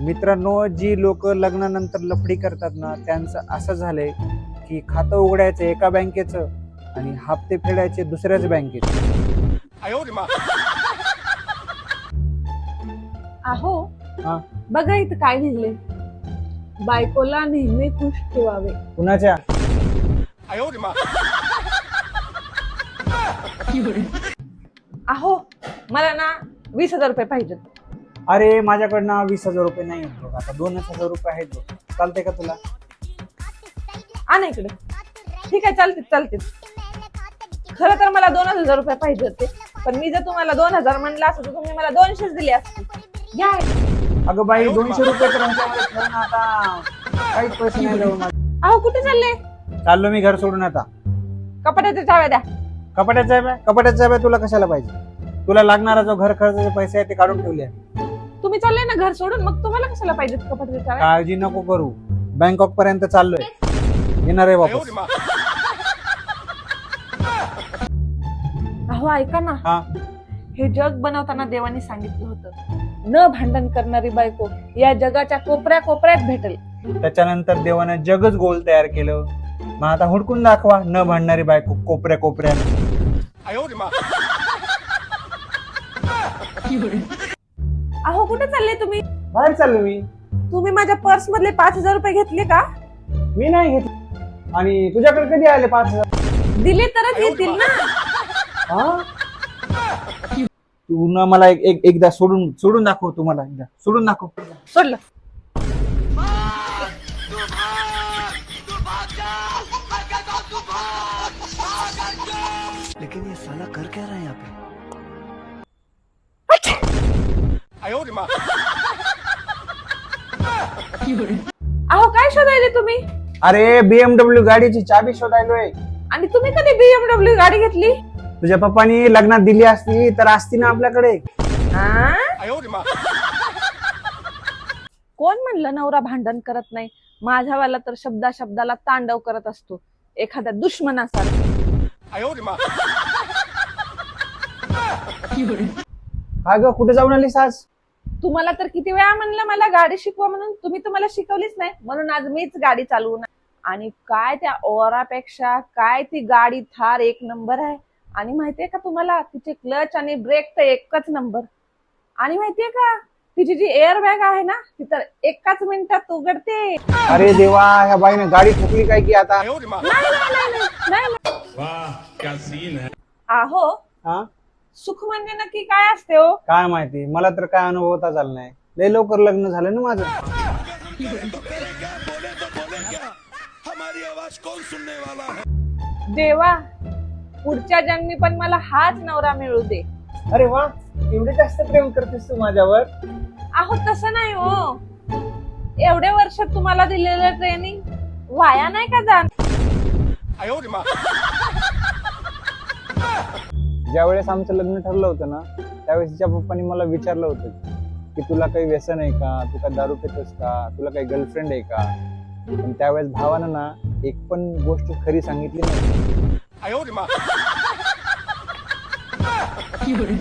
मित्रांनो जी लोक लग्नानंतर लफडी करतात ना त्यांचं असं झालंय की खातं उघडायचं एका बँकेचं आणि हप्ते फेडायचे दुसऱ्याच बँकेचे. अहो हा. बघा इथं काय लिहिले बायकोला नेहमी खुश ठेवावे. कुणाच्या? अहो मला ना वीस हजार रुपये पाहिजेत. अरे माझ्याकडनं वीस हजार रुपये नाही आहेत बघ. आता दोनच हजार रुपये आहेत बघ. चालते का तुला? आणा इकडे. ठीक आहे चालते चालते खरं तर मला दोन हजार रुपये पाहिजे होते. पण मी जर तुम्हाला दोन हजार म्हणलं असतं तर तुम्ही मला दोनशेच दिले असते. घ्या. अगं बाई दोनशे रुपये तर ह्याच्यामध्ये ठेव ना आता. काहीच पैसे नाही माझे. अहो कुठे चालले? चाललो मी घर सोडून आता. कपाटाच्या चाव्या द्या. कपाट्याचा आहे बे? कपाट्याचा आहे बे? तुला कशाला पाहिजे? तुला लागणारा जो घर खर्चाचे पैसे आहे ते काढून ठेवले आहे. तुम्ही चालले ना घर सोडून मग तुम्हाला कशाला चाव्या काळजी नको करू. बँकॉक पर्यंत चाललोय. येणार आहे वापस. अहो ऐका ना. हा. हे जग बनवताना देवाने सांगितलं होतं न भांडण करणारी बायको या जगाच्या कोपऱ्या कोपऱ्यात भेटेल. त्याच्यानंतर देवानं जगच गोल तयार केलं. मग आता हुडकून दाखवा न भांडणारी बायको कोपऱ्या कोपऱ्यात. अहो कुठे चालले तुम्ही? बाहेर चाललो मी. तुम्ही माझ्या पर्स मधले पाच हजार रुपये घेतले का? मी नाही घेतली. आणि तुझ्याकडे कधी आले पाच हजार? दिले तरच येतील ना. हा? तू ना मला एक एक- एकदा सोडून सोडून दाखव तुम्हाला एकदा. सोडून दाखव. सोडलं. लेकिन ये साला कर क्या रहा है यहाँ पे? अहो काय शोधायले तुम्ही? अरे बीएमडब्ल्यू गाडीची चाबी शोधायलोय आणि तुम्ही कधी बीएमडब्ल्यू गाडी घेतली? तुझ्या पप्पानी लग्नात दिली असती तर असती ना आपल्याकडे. हा? कोण म्हणलं नवरा भांडण करत नाही? माझ्यावाला तर शब्दा शब्दाला तांडव करत असतो. एखाद्या दुश्मनासारखं काय ग कुठे जाऊन आलीस आज? तुम्हाला तर किती वेळा म्हणलं मला गाडी शिकवा म्हणून? तुम्ही तर मला शिकवलीच नाही. म्हणून आज मीच गाडी चालवून आणि काय त्या ओरापेक्षा काय ती गाडी थार एक नंबर आहे. आणि माहितीये का तुम्हाला? तिचे क्लच आणि ब्रेक तर एकच नंबर. आणि माहितीये का? तिची जी एअर बॅग आहे ना ती तर एकाच मिनिटात उघडते. अरे देवा ह्या बाईने गाडी ठोकली काय की आता? नाही नाही नाही नाही, नाही. नाही. वाह क्या सीन है. आहो हा? सुख म्हणजे नक्की काय असते हो? काय माहिती मला तर काय अनुभवता झालं नाही. लय लवकर लग्न झालं ना माझं. देवा पुढच्या जन्मी पण मला हाच नवरा मिळू दे. अरे वा एवढे जास्त प्रेम करतेस तू माझ्यावर. अहो तसं नाही हो. एवढे वर्ष तुम्हाला दिलेलं ट्रेनिंग वाया नाही का जाण? ज्या वेळेस आमचं लग्न ठरलं होतं ना त्यावेळेस तिच्या पप्पानी मला विचारलं होतं की तुला काही व्यसन आहे का? तू का दारू पितोस का? तुला काही गर्लफ्रेंड आहे का? पण त्यावेळेस भावानं ना एक पण गोष्ट खरी सांगितली नाही.